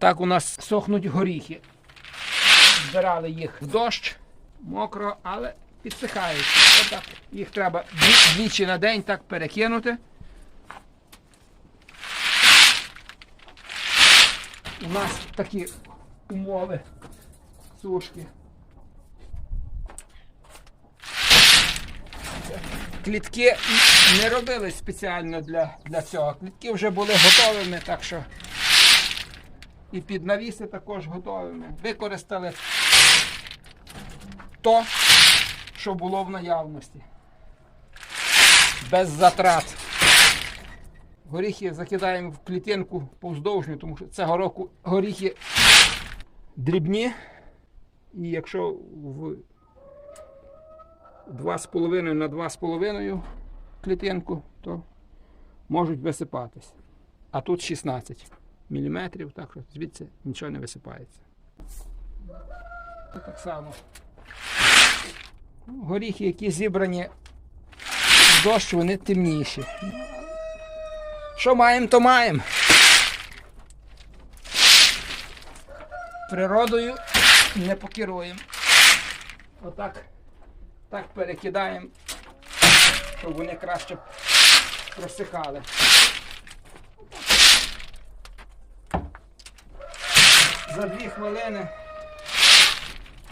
Так у нас сохнуть горіхи. Збирали їх в дощ, мокро, але підсихають. Отак. Їх треба двічі на день так перекинути. У нас такі умови сушки. Клітки не робили спеціально для, для цього. Клітки вже були готовими, так що і під навіси також готовими. Використали то, що було в наявності. Без затрат. Горіхи закидаємо в клітинку повздовжню, тому що цього року горіхи дрібні. І якщо в 2,5 на 2,5 клітинку, то можуть висипатись. А тут 16 мм, так що звідси нічого не висипається. Так само. Горіхи, які зібрані в дощ, вони темніші. Що маємо, то маємо. Природою не покеруємо. Отак так перекидаємо, щоб вони краще просихали. За дві хвилини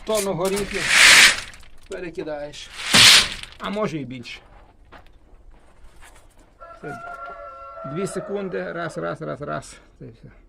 тонну горіхів перекидаєш. А може і більше. Дві секунди, раз, раз, раз, раз. Це все.